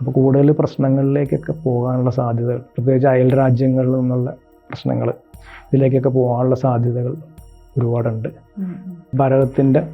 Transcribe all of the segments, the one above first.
അപ്പോൾ കൂടുതൽ പ്രശ്നങ്ങളിലേക്കൊക്കെ പോകാനുള്ള സാധ്യതകൾ പ്രത്യേകിച്ച് അയൽ രാജ്യങ്ങളിൽ നിന്നുള്ള പ്രശ്നങ്ങൾ ഇതിലേക്കൊക്കെ പോകാനുള്ള സാധ്യതകൾ ഒരുപാടുണ്ട്. ഭാരതത്തിന്റെ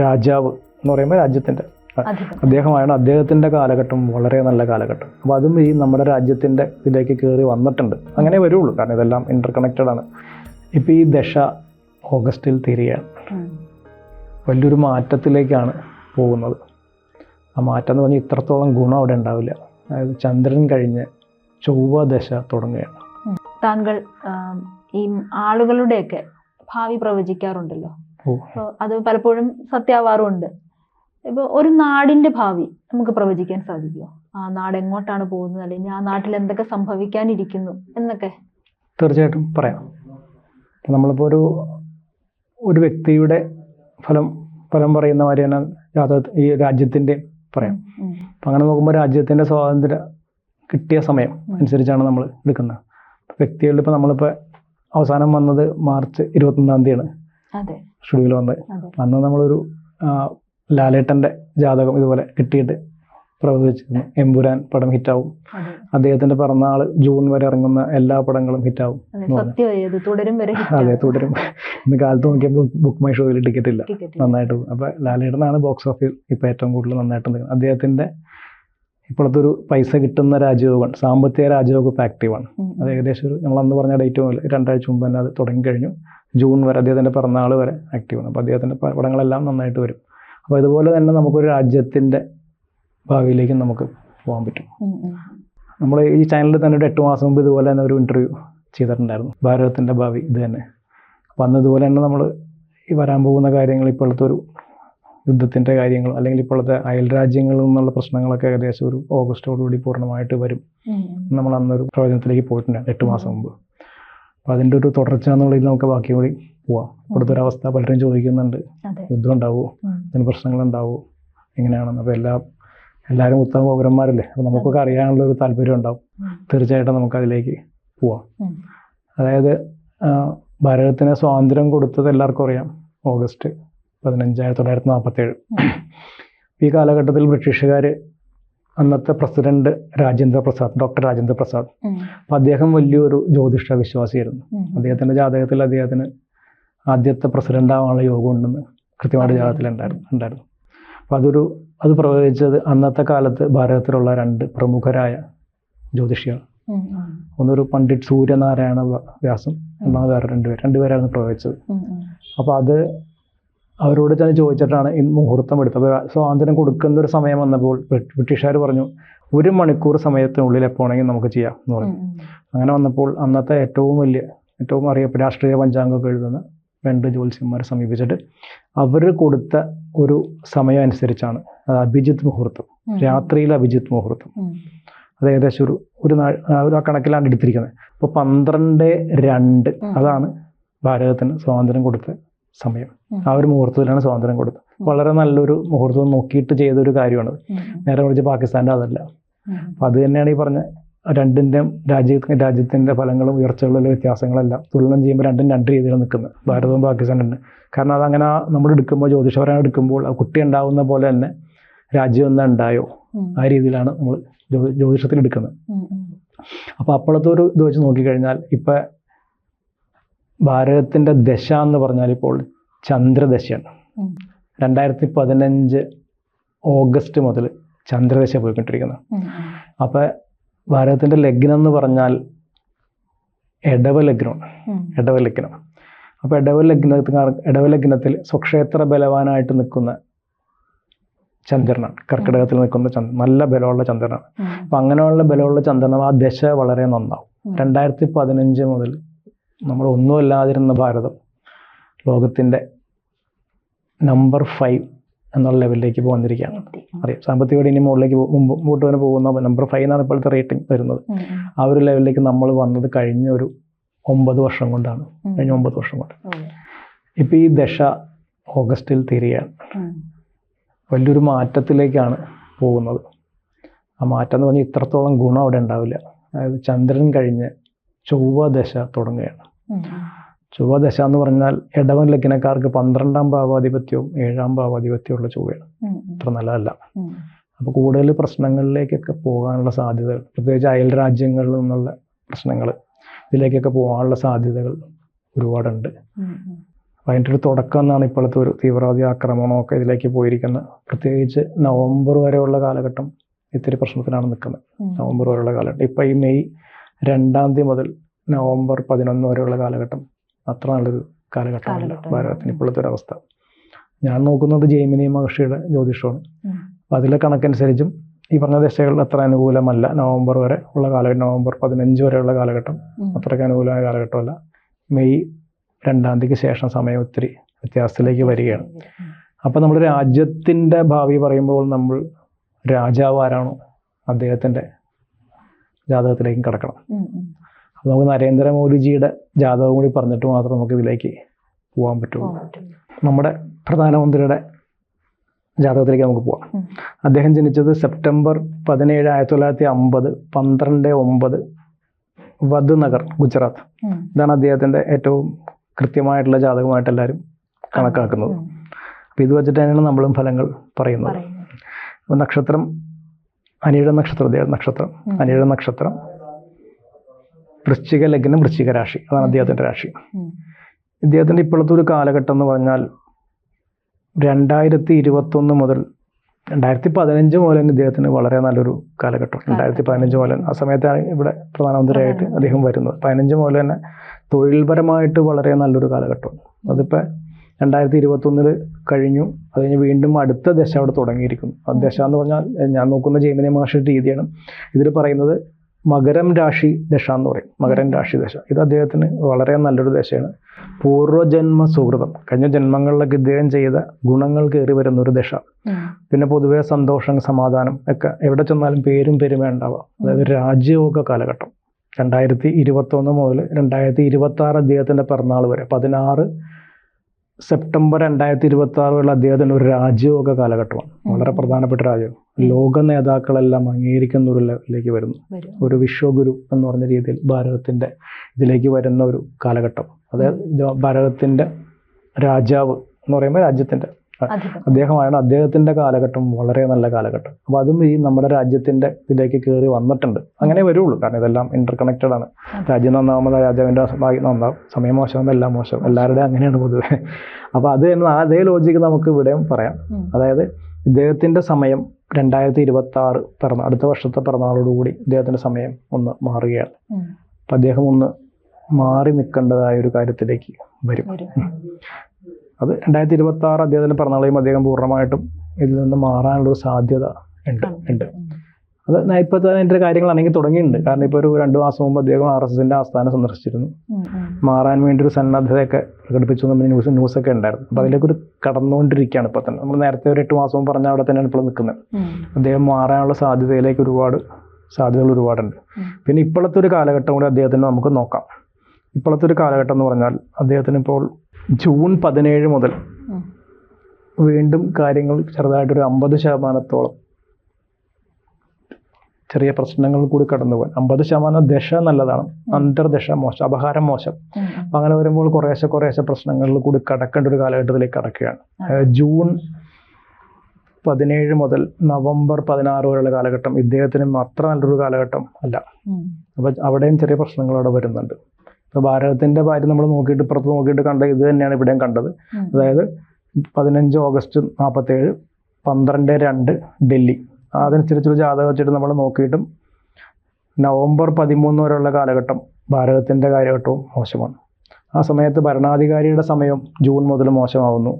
രാജാവ് എന്ന് പറയുമ്പോൾ രാജ്യത്തിന്റെ അദ്ദേഹമായാണ് അദ്ദേഹമാണ് അദ്ദേഹത്തിന്റെ കാലഘട്ടം വളരെ നല്ല കാലഘട്ടം. അപ്പോൾ അതും ഈ നമ്മുടെ രാജ്യത്തിന്റെ ഇതിലേക്ക് കയറി വന്നിട്ടുണ്ട്. അങ്ങനെ വരുള്ളൂ. കാരണം ഇതെല്ലാം ഇന്റർ കണക്റ്റഡ് ആണ്. ഇപ്പോൾ ഈ ദശ ഓഗസ്റ്റിൽ തിരിയാണ് വലിയൊരു മാറ്റത്തിലേക്കാണ് പോകുന്നത്. ആ മാറ്റം എന്ന് പറഞ്ഞാൽ ഇത്രത്തോളം ഗുണം അവിടെ ഉണ്ടാവില്ല. അതായത് ചന്ദ്രൻ കഴിഞ്ഞ് ചൊവ്വ ദശ തുടങ്ങുകയാണ്. താങ്കൾ ഈ ആളുകളുടെയൊക്കെ ഭാവി പ്രവചിക്കാറുണ്ടല്ലോ. അപ്പോൾ അത് പലപ്പോഴും സത്യാവാറുമുണ്ട് ഇപ്പോൾ ഒരു നാടിന്റെ ഭാവി നമുക്ക് പ്രവചിക്കാൻ സാധിക്കുമോ ആ നാട് എങ്ങോട്ടാണ് പോകുന്നത്? അല്ലെങ്കിൽ ആ നാട്ടിൽ എന്തൊക്കെ സംഭവിക്കാനിരിക്കുന്നു എന്നൊക്കെ. തീർച്ചയായിട്ടും പറയാം. ഇപ്പം നമ്മളിപ്പോൾ ഒരു ഒരു വ്യക്തിയുടെ ഫലം ഫലം പറയുന്ന മാതിരി തന്നെ ഈ രാജ്യത്തിന്റെ പറയാം. അപ്പം അങ്ങനെ നോക്കുമ്പോൾ രാജ്യത്തിന്റെ സ്വാതന്ത്ര്യം കിട്ടിയ സമയം അനുസരിച്ചാണ് നമ്മൾ എടുക്കുന്നത്. വ്യക്തികളിൽ ഇപ്പോൾ നമ്മളിപ്പോൾ അവസാനം വന്നത് മാർച്ച് ഇരുപത്തൊന്നാം തീയതിയാണ് ഷെഡ്യൂൾ വന്നത്. അന്ന് നമ്മളൊരു ലാലേട്ടന്റെ ജാതകം ഇതുപോലെ കിട്ടിയിട്ട് പ്രവചിച്ചിരുന്നു എമ്പുരാൻ പടം ഹിറ്റാവും. അദ്ദേഹത്തിന്റെ പിറന്നാൾ ജൂൺ വരെ ഇറങ്ങുന്ന എല്ലാ പടങ്ങളും ഹിറ്റാവും അതെ തുടരും ഇന്ന് കാലത്ത് നോക്കിയപ്പോൾ ബുക്ക് മൈ ഷോയിൽ ടിക്കറ്റ് ഇല്ല നന്നായിട്ട് പോകും. അപ്പോൾ ലാലേട്ടനാണ് ബോക്സ് ഓഫീസ് ഇപ്പൊ ഏറ്റവും കൂടുതൽ നന്നായിട്ട് നിൽക്കുന്നത്. അദ്ദേഹത്തിന്റെ ഇപ്പോഴത്തെ ഒരു പൈസ കിട്ടുന്ന രാജയോഗം സാമ്പത്തിക രാജയോഗം ഇപ്പോൾ ആക്റ്റീവാണ് അത് ഏകദേശം ഒരു നമ്മൾ അന്ന് പറഞ്ഞ ഡേറ്റ് മുതൽ രണ്ടാഴ്ച മുമ്പ് തന്നെ അത് തുടങ്ങിക്കഴിഞ്ഞു ജൂൺ വരെ അദ്ദേഹത്തിന്റെ പിറന്നാൾ വരെ ആക്റ്റീവാണ് അപ്പോൾ അദ്ദേഹത്തിന്റെ പ- പടങ്ങളെല്ലാം നന്നായിട്ട് വരും. അപ്പോൾ ഇതുപോലെ തന്നെ നമുക്കൊരു രാജ്യത്തിന്റെ ഭാവിയിലേക്ക് നമുക്ക് പോകാൻ പറ്റും. നമ്മൾ ഈ ചാനലിൽ തന്നെ ഒരു എട്ട് മാസം മുമ്പ് ഇതുപോലെ തന്നെ ഒരു ഇന്റർവ്യൂ ചെയ്തിട്ടുണ്ടായിരുന്നു. ഭാരതത്തിന്റെ ഭാവി ഇത് തന്നെ. അപ്പം അന്ന് ഇതുപോലെ തന്നെ നമ്മൾ ഈ വരാൻ പോകുന്ന കാര്യങ്ങൾ ഇപ്പോഴത്തെ ഒരു യുദ്ധത്തിന്റെ കാര്യങ്ങൾ അല്ലെങ്കിൽ ഇപ്പോഴത്തെ അയൽ രാജ്യങ്ങളിൽ നിന്നുള്ള പ്രശ്നങ്ങളൊക്കെ ഏകദേശം ഒരു ഓഗസ്റ്റോടുകൂടി പൂർണമായിട്ട് വരും. നമ്മൾ അന്നൊരു പ്രവചനത്തിലേക്ക് പോയിട്ടുണ്ടായിരുന്നു എട്ട് മാസം മുമ്പ്. അപ്പോൾ അതിന്റെ ഒരു തുടർച്ച എന്നുള്ളതിൽ നമുക്ക് ബാക്കി കൂടി പോവാം. ഇവിടുത്തെ ഒരു അവസ്ഥ പലരും ചോദിക്കുന്നുണ്ട്. യുദ്ധം ഉണ്ടാവുമോ അതിന് ഇതിന് പ്രശ്നങ്ങൾ ഉണ്ടാവുമോ എങ്ങനെയാണെന്ന്. അപ്പോൾ എല്ലാ എല്ലാവരും ഉത്തമ പൗരന്മാരല്ലേ? അപ്പോൾ നമുക്കൊക്കെ അറിയാനുള്ള ഒരു താല്പര്യം ഉണ്ടാവും. തീർച്ചയായിട്ടും നമുക്ക് അതിലേക്ക് പോവാം അതായത് ഭാരതത്തിന് സ്വാതന്ത്ര്യം കൊടുത്തത് എല്ലാവർക്കും അറിയാം. ഓഗസ്റ്റ് പതിനഞ്ച് ആയിരത്തി തൊള്ളായിരത്തി നാൽപ്പത്തേഴ് ഈ കാലഘട്ടത്തിൽ ബ്രിട്ടീഷുകാർ അന്നത്തെ പ്രസിഡന്റ് രാജേന്ദ്ര പ്രസാദ് ഡോക്ടർ രാജേന്ദ്ര പ്രസാദ് അപ്പം അദ്ദേഹം വലിയൊരു ജ്യോതിഷ വിശ്വാസിയായിരുന്നു. അദ്ദേഹത്തിന്റെ അദ്ദേഹത്തിന്റെ ജാതകത്തിൽ അദ്ദേഹത്തിന് ആദ്യത്തെ പ്രസിഡന്റ് ആവാനുള്ള യോഗം ഉണ്ടെന്ന് കൃത്യമായിട്ട് ജാതകത്തിൽ ഉണ്ടായിരുന്നു ഉണ്ടായിരുന്നു. അപ്പോൾ അതൊരു അത് പ്രവചിച്ചത് അന്നത്തെ കാലത്ത് ഭാരതത്തിലുള്ള രണ്ട് പ്രമുഖരായ ജ്യോതിഷികൾ. ഒന്നൊരു പണ്ഡിറ്റ് സൂര്യനാരായണ വ്യാസം എന്നാണ് വേറെ രണ്ടുപേർ രണ്ടുപേരായിരുന്നു പ്രവചിച്ചത്. അപ്പോൾ അത് അവരോട് തന്നെ ചോദിച്ചിട്ടാണ് ഈ മുഹൂർത്തം എടുത്തത്. അപ്പോൾ സ്വാതന്ത്ര്യം കൊടുക്കുന്ന ഒരു സമയം വന്നപ്പോൾ ബ്രിട്ട്- ബ്രിട്ടീഷുകാർ പറഞ്ഞു ഒരു മണിക്കൂർ സമയത്തിനുള്ളിൽ എപ്പോണെങ്കിൽ നമുക്ക് ചെയ്യാം എന്ന് പറഞ്ഞു. അങ്ങനെ വന്നപ്പോൾ അന്നത്തെ ഏറ്റവും വലിയ ഏറ്റവും അറിയപ്പെട്ട രാഷ്ട്രീയ പഞ്ചാംഗമൊക്കെ എഴുതുന്ന രണ്ട് ജ്യോത്സ്യന്മാരെ സമീപിച്ചിട്ട് അവർ കൊടുത്ത ഒരു സമയം അനുസരിച്ചാണ്. അഭിജിത്ത് മുഹൂർത്തം. രാത്രിയിലെ രാത്രിയിൽ അഭിജിത്ത് മുഹൂർത്തം. അത് ഏകദേശം ഒരു ഒരു ഒരു കണക്കിലാണ് എടുത്തിരിക്കുന്നത്. അപ്പോൾ പന്ത്രണ്ട് രണ്ട് അതാണ് ഭാരതത്തിന് സ്വാതന്ത്ര്യം കൊടുത്ത സമയം. ആ ഒരു മുഹൂർത്തത്തിലാണ് സ്വാതന്ത്ര്യം കൊടുത്തത്. വളരെ നല്ലൊരു മുഹൂർത്തം നോക്കിയിട്ട് ചെയ്തൊരു കാര്യമാണ് നേരെ മറിച്ച് പാകിസ്ഥാന്റെ അതല്ല. അപ്പം അത് തന്നെയാണ് ഈ പറഞ്ഞ രണ്ടിന്റെയും രാജ്യ രാജ്യത്തിന്റെ ഫലങ്ങളും ഉയർച്ചകളിലെ വ്യത്യാസങ്ങളെല്ലാം തുലനം ചെയ്യുമ്പോൾ രണ്ടും രണ്ട് രീതിയിൽ നിൽക്കുന്നത് ഭാരതവും പാകിസ്ഥാനും ഉണ്ട് കാരണം അതങ്ങനെ നമ്മൾ എടുക്കുമ്പോൾ ജ്യോതിഷപരം എടുക്കുമ്പോൾ ആ കുട്ടി ഉണ്ടാവുന്ന പോലെ തന്നെ രാജ്യം എന്നാ ഉണ്ടായോ? ആ രീതിയിലാണ് നമ്മൾ ജ്യോതിഷത്തിൽ എടുക്കുന്നത്. അപ്പോൾ അപ്പോഴത്തെ ഒരു ഇത് വെച്ച് നോക്കിക്കഴിഞ്ഞാൽ ഇപ്പം ഭാരതത്തിന്റെ ദശ എന്ന് പറഞ്ഞാൽ ഇപ്പോൾ ചന്ദ്രദശയാണ്. രണ്ടായിരത്തി പതിനഞ്ച് ഓഗസ്റ്റ് മുതൽ ചന്ദ്രദശ പോയിക്കൊണ്ടിരിക്കുന്നത്. അപ്പോൾ ഭാരതത്തിന്റെ ലഗ്നം എന്ന് പറഞ്ഞാൽ എടവ ലഗ്നമാണ്. എടവ ലഗ്നം. അപ്പോൾ എടവ ലഗ്നത്തിന് എടവ ലഗ്നത്തിൽ സ്വക്ഷേത്ര ബലവാനായിട്ട് നിൽക്കുന്ന ചന്ദ്രനാണ്. കർക്കിടകത്തിൽ നിൽക്കുന്ന ചന്ദ്രൻ നല്ല ബലമുള്ള ചന്ദ്രനാണ്. അപ്പൊ അങ്ങനെയുള്ള ബലമുള്ള ചന്ദ്രനും ആ ദശ വളരെ നന്നാവും. രണ്ടായിരത്തി പതിനഞ്ച് മുതൽ നമ്മൾ ഒന്നുമല്ലാതിരുന്ന ഭാരതം ലോകത്തിന്റെ നമ്പർ ഫൈവ് എന്നുള്ള ലെവലിലേക്ക് പോകാനിരിക്കുകയാണ്. അറിയാം. സാമ്പത്തികമായിട്ട് ഇനി മുകളിലേക്ക് മുമ്പോട്ട് തന്നെ പോകുന്ന നമ്പർ ഫൈവ് എന്നാണ് ഇപ്പോഴത്തെ റേറ്റിംഗ് വരുന്നത്. ആ ഒരു ലെവലിലേക്ക് നമ്മൾ വന്നത് കഴിഞ്ഞ ഒരു ഒമ്പത് വർഷം കൊണ്ടാണ്. കഴിഞ്ഞ ഒമ്പത് വർഷം കൊണ്ട്. ഇപ്പം ഈ ദശ ഓഗസ്റ്റിൽ തീരുകയാണ് വലിയൊരു മാറ്റത്തിലേക്കാണ് പോകുന്നത്. ആ മാറ്റം എന്ന് പറഞ്ഞാൽ ഇത്രത്തോളം ഗുണം അവിടെ ഉണ്ടാവില്ല. അതായത് ചന്ദ്രൻ കഴിഞ്ഞ് ചൊവ്വ ദശ തുടങ്ങുകയാണ്. ചൊവ്വ ദശ എന്ന് പറഞ്ഞാൽ ഇടവൻ ലഗ്നക്കാർക്ക് പന്ത്രണ്ടാം ഭാവാധിപത്യവും ഏഴാം ഭാവാധിപത്യവും ഉള്ള ചൊവ്വയാണ്. അത്ര നല്ലതല്ല. അപ്പോൾ കൂടുതൽ പ്രശ്നങ്ങളിലേക്കൊക്കെ പോകാനുള്ള സാധ്യതകൾ പ്രത്യേകിച്ച് അയൽ രാജ്യങ്ങളിൽ നിന്നുള്ള പ്രശ്നങ്ങൾ ഇതിലേക്കൊക്കെ പോകാനുള്ള സാധ്യതകൾ ഒരുപാടുണ്ട്. അതിന്റെ ഒരു തുടക്കം എന്നാണ് ഇപ്പോഴത്തെ ഒരു തീവ്രവാദി ആക്രമണമൊക്കെ ഇതിലേക്ക് പോയിരിക്കുന്നത്. പ്രത്യേകിച്ച് നവംബർ വരെയുള്ള കാലഘട്ടം ഇത്തിരി പ്രശ്നത്തിനാണ് നിൽക്കുന്നത്. നവംബർ വരെയുള്ള കാലഘട്ടം. ഇപ്പം ഈ മെയ് രണ്ടാം തീയതി മുതൽ നവംബർ പതിനൊന്ന് വരെയുള്ള കാലഘട്ടം അത്ര നല്ലൊരു കാലഘട്ടമല്ല. ഭാരതത്തിന് ഇപ്പോഴത്തെ ഒരു അവസ്ഥ ഞാൻ നോക്കുന്നത് ജൈമിനി മഹർഷിയുടെ ജ്യോതിഷമാണ്. അപ്പം അതിലെ കണക്കനുസരിച്ചും ഈ പറഞ്ഞ ദശകളിൽ അത്ര അനുകൂലമല്ല. നവംബർ വരെ ഉള്ള കാലഘട്ടം നവംബർ പതിനഞ്ച് വരെയുള്ള കാലഘട്ടം. അത്രയ്ക്ക് അനുകൂലമായ കാലഘട്ടമല്ല. മെയ് രണ്ടാം തീയതിക്ക് ശേഷം സമയം ഒത്തിരി വ്യത്യാസത്തിലേക്ക് വരികയാണ്. അപ്പം അപ്പോൾ നമ്മുടെ രാജ്യത്തിന്റെ ഭാവി പറയുമ്പോൾ നമ്മൾ രാജാവ് ആരാണോ അദ്ദേഹത്തിന്റെ ജാതകത്തിലേക്കും കിടക്കണം. അപ്പോൾ നമുക്ക് നരേന്ദ്രമോദിജിയുടെ ജാതകം കൂടി പറഞ്ഞിട്ട് മാത്രം നമുക്ക് ഇതിലേക്ക് പോകാൻ പറ്റുള്ളൂ പറ്റും. നമ്മുടെ പ്രധാനമന്ത്രിയുടെ ജാതകത്തിലേക്ക് നമുക്ക് പോവാം. അദ്ദേഹം ജനിച്ചത് സെപ്റ്റംബർ പതിനേഴ് ആയിരത്തി തൊള്ളായിരത്തി അമ്പത് പന്ത്രണ്ട് ഒമ്പത് വദ്നഗർ ഗുജറാത്ത്. ഇതാണ് അദ്ദേഹത്തിന്റെ ഏറ്റവും കൃത്യമായിട്ടുള്ള ജാതകമായിട്ട് എല്ലാവരും കണക്കാക്കുന്നത്. അപ്പോൾ ഇത് തന്നെയാണ് നമ്മളും ഫലങ്ങൾ പറയുന്നത് നക്ഷത്രം അനിയുടെ നക്ഷത്രം അദ്ദേഹം നക്ഷത്രം അനിയുടെ അനിഴ നക്ഷത്രം വൃശ്ചിക ലഗ്നം വൃശ്ചിക രാശി. അതാണ് അദ്ദേഹത്തിന്റെ രാശി. ഇദ്ദേഹത്തിന്റെ ഇപ്പോഴത്തെ ഒരു കാലഘട്ടം എന്ന് പറഞ്ഞാൽ രണ്ടായിരത്തി ഇരുപത്തൊന്ന് മുതൽ രണ്ടായിരത്തി പതിനഞ്ച് മുതൽ തന്നെ ഇദ്ദേഹത്തിന് വളരെ നല്ലൊരു കാലഘട്ടം. രണ്ടായിരത്തി പതിനഞ്ച് മുതൽ ആ സമയത്താണ് ഇവിടെ പ്രധാനമന്ത്രിയായിട്ട് അദ്ദേഹം വരുന്നത്. പതിനഞ്ച് മുതൽ തന്നെ തൊഴിൽപരമായിട്ട് വളരെ നല്ലൊരു കാലഘട്ടം. അതിപ്പോൾ രണ്ടായിരത്തി ഇരുപത്തൊന്നിൽ കഴിഞ്ഞു. അത് കഴിഞ്ഞ് വീണ്ടും അടുത്ത ദശ അവിടെ തുടങ്ങിയിരിക്കുന്നു. ആ ദശ എന്ന് പറഞ്ഞാൽ ഞാൻ നോക്കുന്ന ജൈമിനി മഹർഷി രീതിയാണ്. ഇതിൽ പറയുന്നത് മകരം രാശി ദശ എന്ന് പറയും. മകരം രാശി ദശ. ഇത് അദ്ദേഹത്തിന് വളരെ നല്ലൊരു ദശയാണ്. പൂർവജന്മ സുഹൃതം. കഴിഞ്ഞ ജന്മങ്ങളിലൊക്കെ ഇദ്ദേഹം ചെയ്ത ഗുണങ്ങൾ കയറി വരുന്ന ഒരു ദശ. പിന്നെ പൊതുവെ സന്തോഷം സമാധാനം ഒക്കെ എവിടെ ചെന്നാലും പേരും പെരുമ ഉണ്ടാവുക. അതായത് രാജയോഗ കാലഘട്ടം. രണ്ടായിരത്തി ഇരുപത്തൊന്ന് മുതൽ രണ്ടായിരത്തി ഇരുപത്തി ആറ് അദ്ദേഹത്തിന്റെ പിറന്നാൾ വരെ പതിനാറ് സെപ്റ്റംബർ രണ്ടായിരത്തി ഇരുപത്തി ആറ് വരെ അദ്ദേഹത്തിന്റെ ഒരു രാജയോഗ കാലഘട്ടമാണ്. വളരെ പ്രധാനപ്പെട്ട രാജയോഗം ലോക നേതാക്കളെല്ലാം അംഗീകരിക്കുന്ന ഒരു ലെവലിലേക്ക് വരുന്നു. ഒരു വിശ്വഗുരു എന്ന് പറഞ്ഞ രീതിയിൽ ഭാരതത്തിന്റെ ഇതിലേക്ക് വരുന്ന ഒരു കാലഘട്ടം. അതായത് ഭാരതത്തിന്റെ രാജാവ് എന്ന് പറയുമ്പോൾ രാജ്യത്തിന്റെ അദ്ദേഹമാണ് അദ്ദേഹത്തിന്റെ കാലഘട്ടം വളരെ നല്ല കാലഘട്ടം. അപ്പോൾ അതും ഈ നമ്മുടെ രാജ്യത്തിന്റെ ഇതിലേക്ക് കയറി വന്നിട്ടുണ്ട്. അങ്ങനെ വരുള്ളൂ. കാരണം ഇതെല്ലാം ഇന്റർകണക്റ്റഡ് ആണ്. രാജ്യം നന്നാവുമ്പോൾ രാജാവിന്റെ ഭാഗ്യം നന്നാവും. സമയം മോശം എല്ലാം മോശം എല്ലാവരുടെയും അങ്ങനെയാണ് പൊതുവെ. അപ്പോൾ അത് തന്നെ അതേ ലോജിക്ക് നമുക്ക് ഇവിടെയും പറയാം. അതായത് ഇദ്ദേഹത്തിന്റെ സമയം രണ്ടായിരത്തി ഇരുപത്തി ആറ് പിറന്ന അടുത്ത വർഷത്തെ പിറന്നാളോടുകൂടി ഇദ്ദേഹത്തിന്റെ സമയം ഒന്ന് മാറുകയാണ്. അപ്പൊ അപ്പം അദ്ദേഹം ഒന്ന് മാറി നിൽക്കേണ്ടതായ ഒരു കാര്യത്തിലേക്ക് വരും. അത് രണ്ടായിരത്തി ഇരുപത്തി ആറ് അദ്ദേഹത്തിന്റെ പിറന്നാളെയും അദ്ദേഹം പൂർണമായിട്ടും ഇതിൽ നിന്ന് മാറാനുള്ള ഒരു സാധ്യത ഉണ്ട് ഉണ്ട്. അത് ഞാൻ ഇപ്പോൾ തന്നെ എന്റെ കാര്യങ്ങളാണെങ്കിൽ തുടങ്ങിയിട്ടുണ്ട്. കാരണം ഇപ്പോൾ ഒരു രണ്ട് മാസം മുമ്പ് അദ്ദേഹം ആർ എസ് എസിന്റെ ആസ്ഥാനം സന്ദർശിച്ചിരുന്നു. മാറാൻ വേണ്ടി ഒരു സന്നദ്ധതയൊക്കെ പ്രകടിപ്പിച്ചു നമ്മൾ ന്യൂസ് ന്യൂസൊക്കെ ഉണ്ടായിരുന്നു. അപ്പോൾ അതിലേക്ക് ഒരു കടന്നുകൊണ്ടിരിക്കുകയാണ് ഇപ്പോൾ തന്നെ. നമ്മൾ നേരത്തെ ഒരു എട്ട് മാസം മുമ്പ് പറഞ്ഞ അവിടെ തന്നെയാണ് ഇപ്പോൾ നിൽക്കുന്നത്. അദ്ദേഹം മാറാനുള്ള സാധ്യതയിലേക്ക് ഒരുപാട് സാധ്യതകൾ ഒരുപാടുണ്ട്. പിന്നെ ഇപ്പോഴത്തെ ഒരു കാലഘട്ടം കൂടി അദ്ദേഹത്തിന് നമുക്ക് നോക്കാം. ഇപ്പോഴത്തെ ഒരു കാലഘട്ടം എന്ന് പറഞ്ഞാൽ അദ്ദേഹത്തിന് ഇപ്പോൾ ജൂൺ പതിനേഴ് മുതൽ വീണ്ടും കാര്യങ്ങൾ ചെറുതായിട്ടൊരു അമ്പത് ശതമാനത്തോളം ചെറിയ പ്രശ്നങ്ങൾ കൂടി കടന്നു പോകാൻ അമ്പത് ശതമാനം ദശ നല്ലതാണ്. അന്തർദശ മോശം അപഹാരം മോശം. അങ്ങനെ വരുമ്പോൾ കുറേശ്ശെ കുറേശ്ശെ പ്രശ്നങ്ങളിൽ കൂടി കടക്കേണ്ട ഒരു കാലഘട്ടത്തിലേക്ക് കടക്കുകയാണ്. ജൂൺ പതിനേഴ് മുതൽ നവംബർ പതിനാറ് വരെയുള്ള കാലഘട്ടം ഇദ്ദേഹത്തിനും അത്ര നല്ലൊരു കാലഘട്ടം അല്ല. അപ്പം അവിടെയും ചെറിയ പ്രശ്നങ്ങൾ അവിടെ വരുന്നുണ്ട്. ഇപ്പോൾ ഭാരതത്തിന്റെ കാര്യം നമ്മൾ നോക്കിയിട്ട് ഇപ്പുറത്ത് നോക്കിയിട്ട് കണ്ട ഇത് തന്നെയാണ് ഇവിടെയും കണ്ടത്. അതായത് പതിനഞ്ച് ഓഗസ്റ്റ് നാൽപ്പത്തേഴ് പന്ത്രണ്ട് രണ്ട് ഡൽഹി. അതനുസരിച്ചൊരു ജാതകം വെച്ചിട്ട് നമ്മൾ നോക്കിയിട്ടും നവംബർ പതിമൂന്ന് വരെയുള്ള കാലഘട്ടം ഭാരതത്തിന്റെ കാലഘട്ടവും മോശമാണ്. ആ സമയത്ത് ഭരണാധികാരിയുടെ സമയം ജൂൺ മുതൽ മോശമാവുന്നു.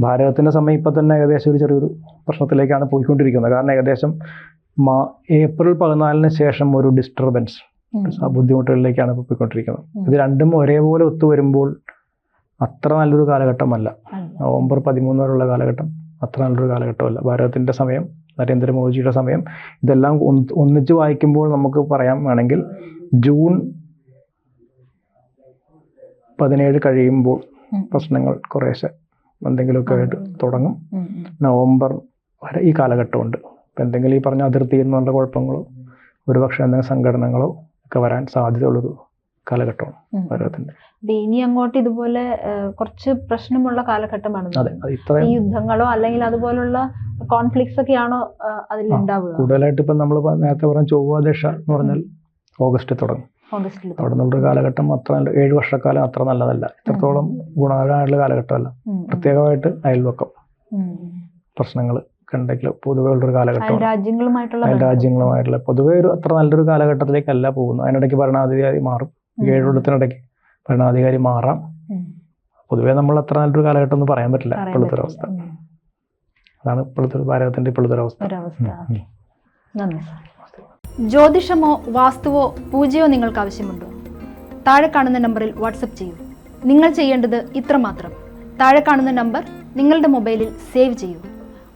ഭാരതത്തിന്റെ സമയം ഇപ്പം തന്നെ ഏകദേശം ഒരു ചെറിയൊരു പ്രശ്നത്തിലേക്കാണ് പോയിക്കൊണ്ടിരിക്കുന്നത്. കാരണം ഏകദേശം മാ ഏപ്രിൽ പതിനാലിന് ശേഷം ഒരു ഡിസ്റ്റർബൻസ്. ആ ബുദ്ധിമുട്ടുകളിലേക്കാണ് ഇപ്പോൾ പോയിക്കൊണ്ടിരിക്കുന്നത്. ഇത് രണ്ടും ഒരേപോലെ ഒത്തു വരുമ്പോൾ അത്ര നല്ലൊരു കാലഘട്ടമല്ല. നവംബർ പതിമൂന്ന് വരെയുള്ള കാലഘട്ടം അത്ര നല്ലൊരു കാലഘട്ടമല്ല. ഭാരതത്തിന്റെ സമയം നരേന്ദ്രമോദിജിയുടെ സമയം ഇതെല്ലാം ഒന്ന് ഒന്നിച്ച് വായിക്കുമ്പോൾ നമുക്ക് പറയാൻ വേണമെങ്കിൽ ജൂൺ പതിനേഴ് കഴിയുമ്പോൾ പ്രശ്നങ്ങൾ കുറേശ്ശെ എന്തെങ്കിലുമൊക്കെ ആയിട്ട് തുടങ്ങും. നവംബർ വരെ ഈ കാലഘട്ടമുണ്ട്. അപ്പം എന്തെങ്കിലും ഈ പറഞ്ഞ അതിർത്തി എന്നുള്ള കുഴപ്പങ്ങളോ ഒരുപക്ഷെ എന്തെങ്കിലും സംഘടനകളോ ഒക്കെ വരാൻ സാധ്യതയുള്ളൊരു കാലഘട്ടമാണ്. ഭാരതത്തിന്റെ. ഇനി അങ്ങോട്ട് ഇതുപോലെ കുറച്ച് പ്രശ്നമുള്ള കാലഘട്ടമാണ് യുദ്ധങ്ങളോ അല്ലെങ്കിൽ അതുപോലുള്ള കോൺഫ്ലിക്ട്സ് ഒക്കെയാണോ ആണോ അതിൽ ഉണ്ടാവുക? കൂടുതലായിട്ട് ഇപ്പം നമ്മൾ നേരത്തെ പറഞ്ഞ ചൊവ്വാദേശ എന്ന് പറഞ്ഞാൽ ഓഗസ്റ്റ് തുടങ്ങും. നിന്നുള്ളൊരു കാലഘട്ടം അത്ര നല്ല- ഏഴ് വർഷക്കാലം അത്ര നല്ലതല്ല. ഇത്രത്തോളം ഗുണകരമായിട്ടുള്ള കാലഘട്ടമല്ല. പ്രത്യേകമായിട്ട് അയൽവക്കം പ്രശ്നങ്ങൾ പ്രശ്നങ്ങൾ. കണ്ടെങ്കിൽ പൊതുവെ ഉള്ളൊരു കാലഘട്ടം കാലഘട്ടമാണ് രാജ്യങ്ങളുമായിട്ടുള്ള രാജ്യങ്ങളുമായിട്ടുള്ള പൊതുവേ ഒരു അത്ര നല്ലൊരു കാലഘട്ടത്തിലേക്കല്ല പോകുന്നു അതിനിടയ്ക്ക് ഭരണാധികാരി മാറും. ഉം. ഭരണാധികാരി മാറാം. പൊതുവേ നമ്മൾ അത്ര നല്ലൊരു കാലഘട്ടം എന്ന് പറയാൻ പറ്റില്ല ഇപ്പോഴത്തെ ഒരു അവസ്ഥ. അതാണ് ഇപ്പോഴത്തെ ഒരു ഭാരതത്തിന്റെ ഇപ്പോഴത്തെ ഒരു അവസ്ഥ. ജ്യോതിഷമോ വാസ്തുവോ പൂജയോ നിങ്ങൾക്ക് ആവശ്യമുണ്ടോ? താഴെ കാണുന്ന നമ്പറിൽ വാട്സപ്പ് ചെയ്യൂ. നിങ്ങൾ ചെയ്യേണ്ടത് ഇത്രമാത്രം. താഴെ കാണുന്ന നമ്പർ നിങ്ങളുടെ മൊബൈലിൽ സേവ് ചെയ്യൂ.